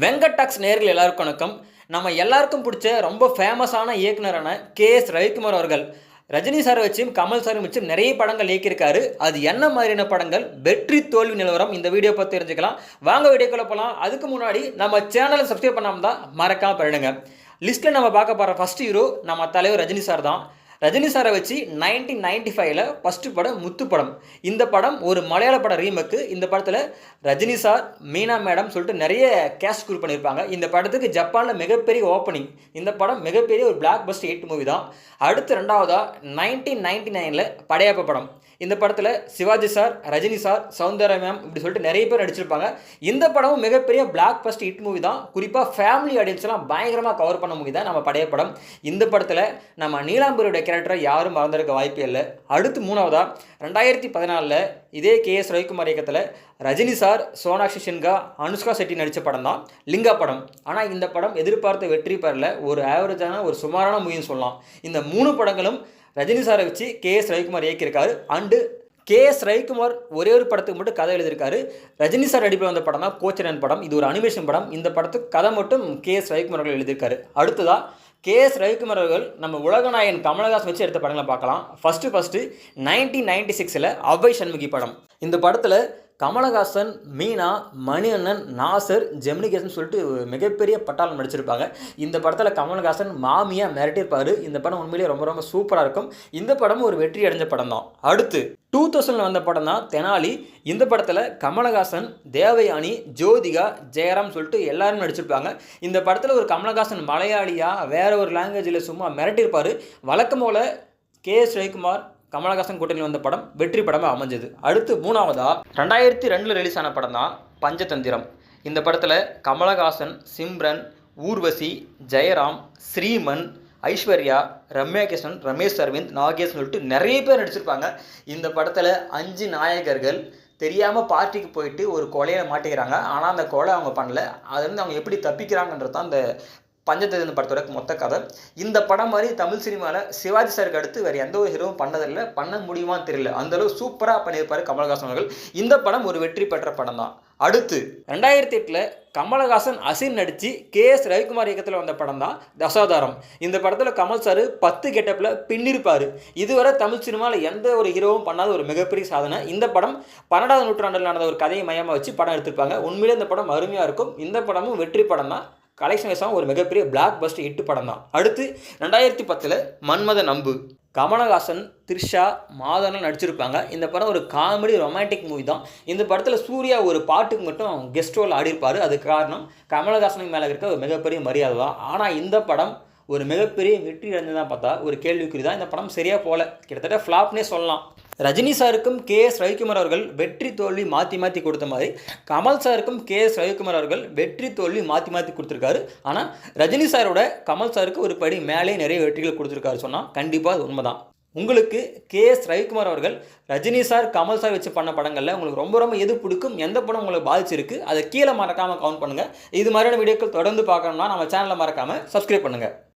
வெங்கடாக்ஸ் நேர்கள் எல்லாருக்கும் வணக்கம். நம்ம எல்லாருக்கும் பிடிச்ச ரொம்ப ஃபேமஸான இயக்குனரான கே எஸ் ரவிக்குமார் அவர்கள் ரஜினி சாரை வச்சும் கமல் சார் வச்சும் நிறைய படங்கள் இயக்கியிருக்காரு. அது என்ன மாதிரியான படங்கள்? வெற்றி தோல்வி நிலவரம் இந்த வீடியோ பார்த்து தெரிஞ்சுக்கலாம். வாங்க வீடியோக்குள்ளே போகலாம் அதுக்கு முன்னாடி நம்ம சேனலை சப்ஸ்கிரைப் பண்ணாமல் தான் மறக்காமல் பண்ணிடுங்க லிஸ்ட்டில் நம்ம பார்க்க போகிற ஃபர்ஸ்ட் ஹீரோ நம்ம தலைவர் ரஜினி சார் தான். ரஜினி சாரை வச்சு நைன்டீன் நைன்டி ஃபைவ்ல ஃபஸ்ட்டு படம் முத்து படம். இந்த படம் ஒரு மலையாள படம் ரீமக்கு இந்த படத்தில் ரஜினி சார் மீனா மேடம் சொல்லிட்டு நிறைய கேஷ் குரூப் பண்ணியிருப்பாங்க. இந்த படத்துக்கு ஜப்பானில் மிகப்பெரிய ஓப்பனிங் இந்த படம் மிகப்பெரிய ஒரு பிளாக் பஸ்ட் எயிட் மூவி தான். அடுத்து ரெண்டாவதாக நைன்டீன் நைன்டி நைனில் படையப்ப படம். இந்த படத்தில் Sivaji sir Rajini sir Soundarya ma'am இப்படி சொல்லிட்டு நிறைய பேர் நடிச்சிருப்பாங்க. இந்த படமும் மிகப்பெரிய பிளாக் பஸ்ட் ஹிட் மூவி தான் குறிப்பாக ஃபேமிலி ஆடியன்ஸ்லாம் பயங்கரமாக கவர் பண்ண மூவி தான் நம்ம படைய படம். இந்த படத்தில் நம்ம நீலாம்பரியோட கேரக்டரை யாரும் மறந்துருக்க வாய்ப்பே இல்லை. அடுத்து மூணாவதாக ரெண்டாயிரத்தி பதினாலில் இதே கே எஸ் ரவிக்குமார் இயக்கத்தில் ரஜினி சார் சோனாக்ஷி சின்ஹா அனுஷ்கா செட்டி நடித்த படம் தான் லிங்கா படம். ஆனால் இந்த படம் எதிர்பார்த்த வெற்றி பெறல. ஒரு ஆவரேஜான ஒரு சுமாரான மூவின்னு சொல்லலாம். இந்த மூணு படங்களும் ரஜினி சாரை வச்சு கே எஸ் ரவிக்குமார் இயக்கியிருக்காரு. அண்டு கே எஸ் ரவிக்குமார் ஒரே ஒரு படத்துக்கு மட்டும் கதை எழுதியிருக்காரு. ரஜினி சார் நடிப்பில் வந்த படம் தான் கோச்சரன் படம். இது ஒரு அனிமேஷன் படம். இந்த படத்துக்கு கதை மட்டும் கே எஸ் ரவிக்குமார் அவர்கள் எழுதியிருக்காரு. அடுத்ததாக கே எஸ் ரவிக்குமார் அவர்கள் நம்ம உலகநாயகன் கமலஹாசன் வச்சு எடுத்த படங்களை பார்க்கலாம். ஃபஸ்ட்டு ஃபஸ்ட்டு நைன்டீன் நைன்டி சிக்ஸில் அவ்வை சண்முகி படம். இந்த படத்தில் கமலஹாசன் மீனா மணி அண்ணன் நாசர் ஜெமினிகேசன் சொல்லிட்டு மிகப்பெரிய பட்டாளம் நடிச்சிருப்பாங்க. இந்த படத்தில் கமலஹாசன் மாமியாக மிரட்டியிருப்பார். இந்த படம் உண்மையிலேயே ரொம்ப ரொம்ப சூப்பராக இருக்கும். இந்த படமும் ஒரு வெற்றி அடைஞ்ச படம் தான். அடுத்து டூ தௌசண்டில் வந்த படம் தான் தெனாலி. இந்த படத்தில் கமலஹாசன் தேவயானி ஜோதிகா ஜெயராம் சொல்லிட்டு எல்லாரும் நடிச்சிருப்பாங்க. இந்த படத்தில் ஒரு கமலஹாசன் மலையாளியாக வேற ஒரு லாங்குவேஜில் சும்மா மிரட்டியிருப்பார். வழக்கம் போல் கே எஸ் ஜெயக்குமார் கமலஹாசன் கூட்டணியில் வந்த படம் வெற்றி படமாக அமைஞ்சது. அடுத்து மூணாவதாக ரெண்டாயிரத்தி ரெண்டில் ரிலீஸ் ஆன படம் தான் பஞ்சதந்திரம். இந்த படத்தில் கமலஹாசன் சிம்ரன் ஊர்வசி ஜெயராம் ஸ்ரீமன் ஐஸ்வர்யா ரம்யா கிருஷ்ணன் ரமேஷ் அரவிந்த் நாகேஷ் சொல்லிட்டு நிறைய பேர் நடிச்சிருப்பாங்க. இந்த படத்தில் அஞ்சு நாயகர்கள் தெரியாமல் பார்ட்டிக்கு போயிட்டு ஒரு கொலையை மாட்டிக்கிறாங்க. ஆனால் அந்த கொலை அவங்க பண்ணல. அதுலேருந்து அவங்க எப்படி தப்பிக்கிறாங்கன்றது தான் அந்த பஞ்சதந்திர படத்தோட மொத்த கதை. இந்த படம் மாதிரி தமிழ் சினிமாவில் சிவாஜி சாருக்கு அடுத்து வேறு எந்த ஒரு ஹீரோவும் பண்ணதில்லை. பண்ண முடியுமான்னு தெரியல. அந்தளவு சூப்பராக பண்ணியிருப்பார் கமலஹாசன் அவர்கள். இந்த படம் ஒரு வெற்றி பெற்ற படம் தான். அடுத்து ரெண்டாயிரத்தி எட்டில் கமலஹாசன் அசின் நடித்து கே எஸ் ரவிக்குமார் இயக்கத்தில் வந்த படம் தான் தசாதாரம். இந்த படத்தில் கமல் சார் பத்து கெட்டப்பில் பின்னிருப்பார். இதுவரை தமிழ் சினிமாவில் எந்த ஒரு ஹீரோவும் பண்ணாத ஒரு மிகப்பெரிய சாதனை. இந்த படம் பன்னெண்டாவது நூற்றாண்டில் நடந்த ஒரு கதையை மையமாக வச்சு படம் எடுத்திருப்பாங்க. உண்மையிலே இந்த படம் அருமையாக இருக்கும். இந்த படமும் வெற்றி படம் தான். கலெக்ஷன் வைஸாக ஒரு மிகப்பெரிய பிளாக் பஸ்ட் ஹிட் படம் தான் அடுத்து ரெண்டாயிரத்தி பத்தில் மன்மத நம்பு. கமலஹாசன் த்ரிஷா மாதவன் நடிச்சிருப்பாங்க. இந்த படம் ஒரு காமெடி ரொமான்டிக் மூவி தான். இந்த படத்தில் சூர்யா ஒரு பாட்டுக்கு மட்டும் கெஸ்ட் ரோல் ஆடியிருப்பார். அதுக்கு காரணம் கமலஹாசனுக்கு மேலே இருக்க ஒரு மிகப்பெரிய மரியாதை தான். ஆனால் இந்த படம் ஒரு மிகப்பெரிய வெற்றி அடைஞ்சதான் பார்த்தா ஒரு கேள்விக்குறி தான். இந்த படம் சரியாக போகல. கிட்டத்தட்ட ஃப்ளாப்னே சொல்லலாம். ரஜினி சாருக்கும் கே எஸ் ரவிக்குமார் அவர்கள் வெற்றி தோல்வி மாற்றி மாற்றி கொடுத்த மாதிரி கமல் சாருக்கும் கே எஸ் ரவிக்குமார் அவர்கள் வெற்றி தோல்வி மாற்றி மாற்றி கொடுத்துருக்காரு. ஆனால் ரஜினி சாரோட கமல் சாருக்கு ஒரு படி மேலே நிறைய வெற்றிகள் கொடுத்துருக்காரு சொன்னால் கண்டிப்பாக அது உண்மைதான். உங்களுக்கு கே எஸ் ரவிக்குமார் அவர்கள் ரஜினி சார் கமல் சார் வச்சு பண்ண படங்களில் உங்களுக்கு ரொம்ப ரொம்ப எது பிடிக்கும் எந்த படம் உங்களுக்கு பாதிச்சிருக்கு அதை கீழே மறக்காமல் கவுண்ட் பண்ணுங்கள் இது மாதிரியான வீடியோக்கள் தொடர்ந்து பார்க்கணும்னா நம்ம சேனலை மறக்காமல் சப்ஸ்கிரைப் பண்ணுங்கள்